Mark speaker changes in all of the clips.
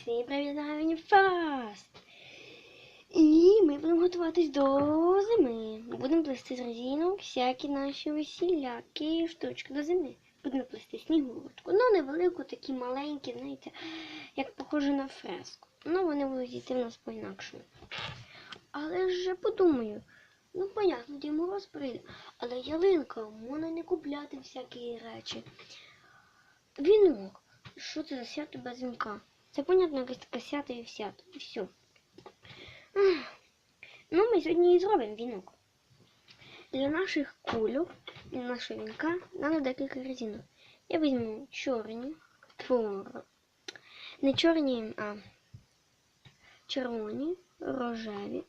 Speaker 1: всім привіт на Фаст! І ми будемо готуватись до зими. Будемо плести з резинок всякі наші весілякі штучки до зими. Будемо плести снігурочку. Ну, невелику, такі маленькі, знаєте, як похоже на фреску. Ну, вони будуть йти в нас по-інакшому. Але ж подумаю, ну понятно, Дід Мороз прийде. Але ялинка, можна не купляти всякі речі. Вінок. Що це за свято без вінка? Це, понятно, якесь таке свято і свято. І все. Ах. Ну, ми сьогодні і зробимо вінок. Для наших кульок, для нашого вінка треба декілька резинок. Я візьму чорні, фу, не чорні, а червоні, рожеві.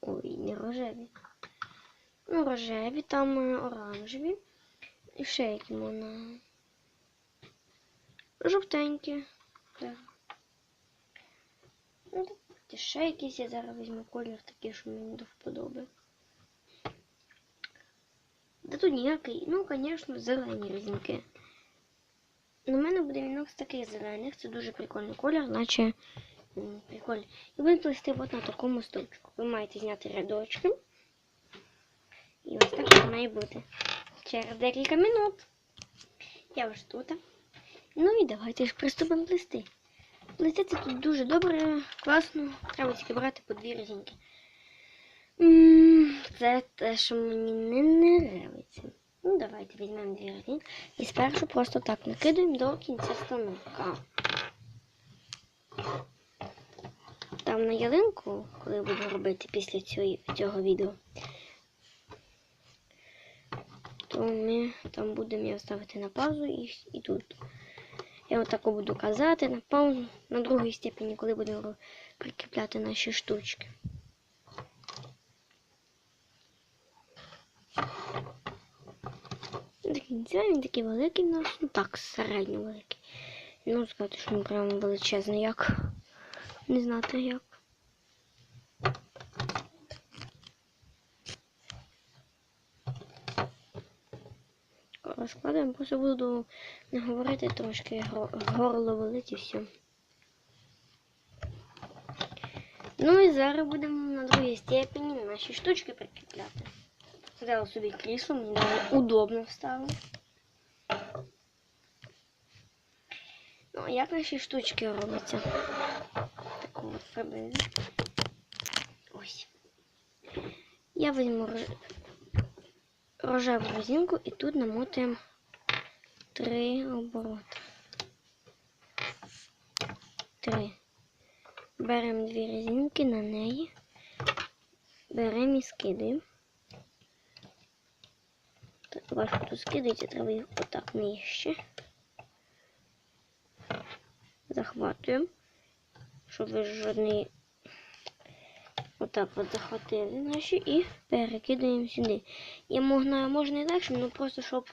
Speaker 1: Ой, не рожеві. Ну, рожеві, там е, оранжеві. І ще які можна. Жовтенькі. Ну, давайте ще якийсь я зараз візьму колір такий, що мені до вподоби. Да тут ніякий, ну, звісно, зелені різинки. У мене буде вінок з таких зелених. Це дуже прикольний колір, наче прикольний. І будемо плести от на такому стовпчику. Ви маєте зняти рядочки. І ось так має бути. Через декілька минут. Я вже тут. Ну і давайте ж приступимо плести. Плестеться тут дуже добре, класно. Треба тільки брати по дві резинки. Це те, що мені не, нравиться. Ну, давайте візьмемо дві резинки. І спершу просто так накидаємо до кінця станка. Там на ялинку, коли я буду робити після цього, відео, то ми там будемо його ставити на паузу і, і тут. Я отако буду казати на паузу на другій степені, коли будемо прикріпляти наші штучки. До він такий великий у нас, ну так, середньо великий. Ну, сказати, що він прямо величезний, як. Не знати як. Розкладаємо, просто буду не говорити трошки горло болить і все. Ну і зараз будемо на другій степені наші штучки прикріпляти. Взяла собі крісло, мені удобно встало. Ну, а як наші штучки робляться? Таку от приблизно. Ось. Я візьму рожеву резинку і тут намотаємо три обороти. Три. Беремо дві резинки на неї. Беремо і скидаємо. Важко тут скидається, треба їх отак нижче. Захватуємо, щоб жодний отак от захватили наші і перекидаємо сюди. І можна, можна і легше, ну просто щоб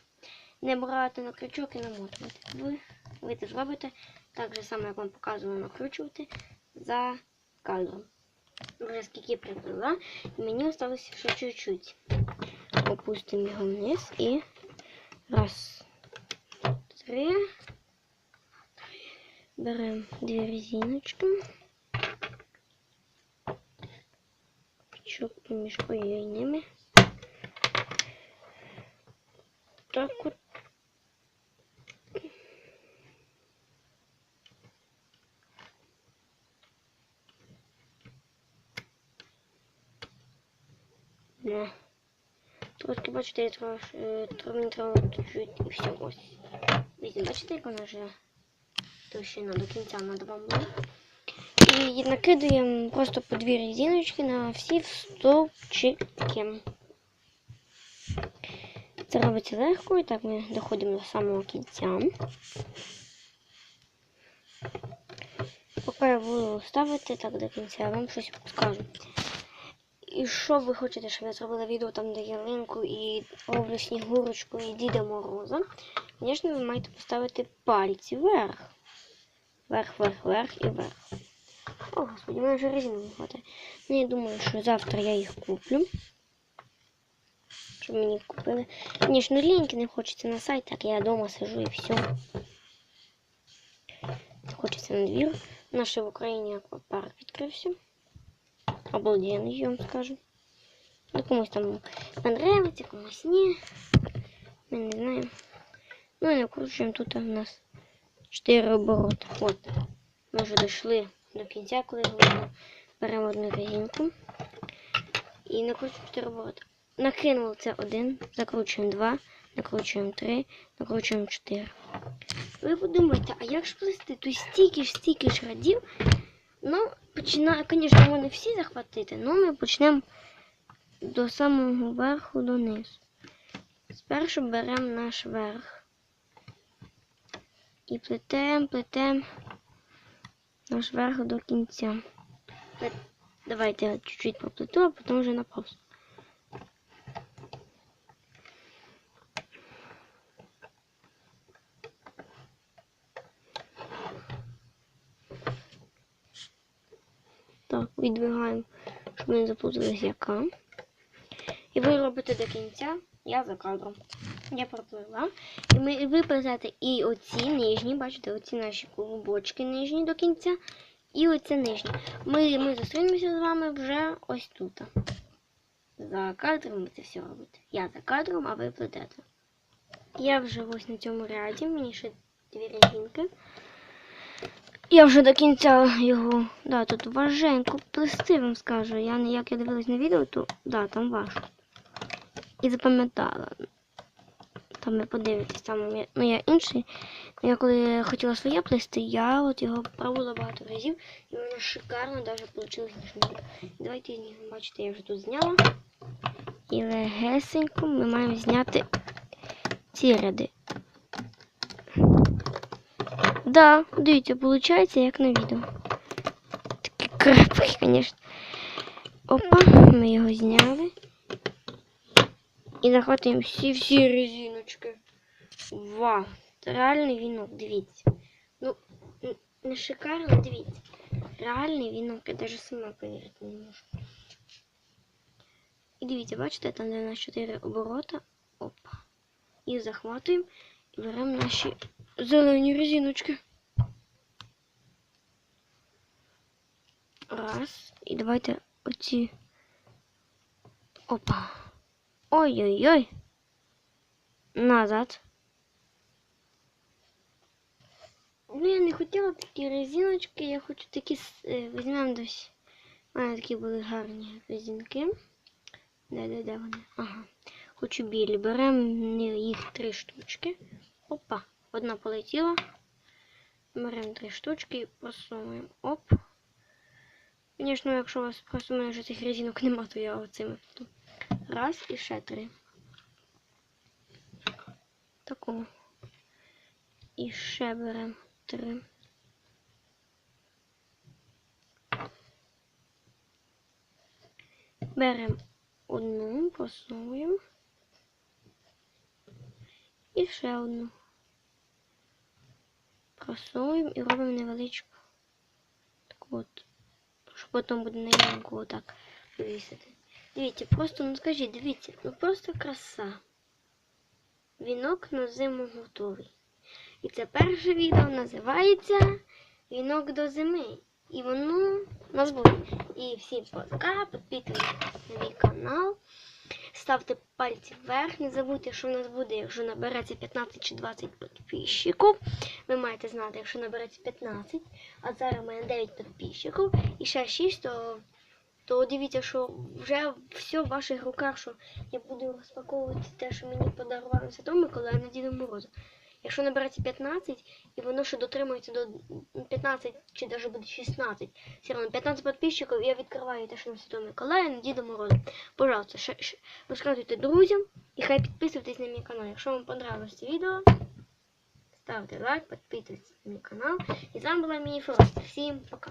Speaker 1: не брати на крючок і намотувати. Ви, ви це зробите так же само, як вам показували накручувати за кадром. Вже скільки приплила, і мені залишилося ще чуть-чуть. Опустимо його вниз і раз, три. Беремо дві резиночки. Щоб між ой ними. Так от. Не. Трошки бачите, я трошки мені треба чуть-чуть і все ось. Візьмемо, бачите, як вона вже товщина до кінця надо вам буде. І накидаємо просто по дві резиночки на всі стовпчики. Це робиться легко, і так ми доходимо до самого кінця. Поки я буду ставити так до кінця, я вам щось скажу. І що ви хочете, щоб я зробила відео там, де ялинку і роблю снігурочку і Діда Мороза? Звісно, ви маєте поставити пальці вверх. Вверх, вверх, вверх і вверх. О, господи, у мене вже резину не хватає. Ну, я думаю, що завтра я їх куплю. Щоб мені купили. Звісно, ліньки не хочеться на сайт, так я вдома сижу і все. Хочеться на двір. Наш в Україні аквапарк відкрився. Обалденний, я вам скажу. Ну, комусь там понравиться, комусь ні. Ми не знаємо. Ну і накручуємо тут у нас 4 обороти. От. Ми вже дійшли до кінця, коли говоримо. Беремо одну резинку і накручуємо 4. Накинули це один, закручуємо 2, накручуємо 3, накручуємо 4. Ви подумайте, а як ж плести? Тут стільки ж, стільки ж радів. Ну, починає, звісно, вони всі захватити, але ми почнемо до самого верху донизу. Спершу беремо наш верх. І плетемо, плетемо наш верх до кінця. Давайте я чуть-чуть поплету, а потім вже на паузу. Так, віддвигаємо, щоб не заплуталися яка. І ви робите до кінця, я за кадром. Я проплила. І ми, ви плетете і оці нижні, бачите, оці наші клубочки нижні до кінця. І оце нижні. Ми, ми зустрінемося з вами вже ось тут. За кадром ви це все робите. Я за кадром, а ви плетете. Я вже ось на цьому ряді, мені ще дві резинки. Я вже до кінця його. Да, тут важенько плести вам скажу. Я як я дивилась на відео, то да, там важко. І запам'ятала. Там ви подивитесь, там ну я інший. Я коли хотіла своє плести, я от його пробувала багато разів, і воно шикарно навіть вийшло Давайте з них, бачите, я вже тут зняла. І легесенько ми маємо зняти ці ряди. Да, дивіться, виходить, як на відео. Такий крепкий, звісно. Опа, ми його зняли. І захватуємо всі-всі резиночки. Вау! Реальний вінок, дивіться. Ну, не шикарно, дивіться. Реальний вінок, я навіть сама повірити не можу. І дивіться, бачите, там де нас 4 оборота. Опа. І захватуємо і беремо наші зелені резиночки. Раз. І давайте оці. Опа. Ой-ой-ой. Назад. Ну, я не хотіла такі резиночки, я хочу такі е, візьмемо десь. У мене такі були гарні резинки. Де, де, де вони? Ага. Хочу білі. Беремо їх три штучки. Опа. Одна полетіла. Беремо три штучки і просовуємо. Оп. Звісно, якщо у вас просто в мене вже цих резинок нема, то я оцими. Раз і ще три. Таку. І ще беремо три. Беремо одну, просовуємо. І ще одну. Просовуємо і робимо невеличку. Так от. Щоб потім буде на ямку отак повісити. Дивіться, просто, ну скажіть, дивіться, ну просто краса. Вінок на зиму готовий. І це перше відео називається Вінок до зими. І воно у нас буде. І всім пока, підписуйтесь на мій канал. Ставте пальці вверх. Не забудьте, що в нас буде, якщо набереться 15 чи 20 підписчиків. Ви маєте знати, якщо набереться 15, а зараз у мене 9 підписчиків і ще 6, то, то дивіться, що вже все в ваших руках, що я буду розпаковувати те, що мені подарували Святого Миколая на Діда Мороза. Якщо набереться 15 і воно ще дотримується до 15 чи навіть буде 16, все одно 15 підписчиків, і я відкриваю те, що на Святого Миколая на Діда Мороза. Пожалуйста, ще, ще розказуйте друзям і хай підписуйтесь на мій канал. Якщо вам понравилось це відео, ставте лайк, підписуйтесь на мій канал. І з вами була Міні Всім пока.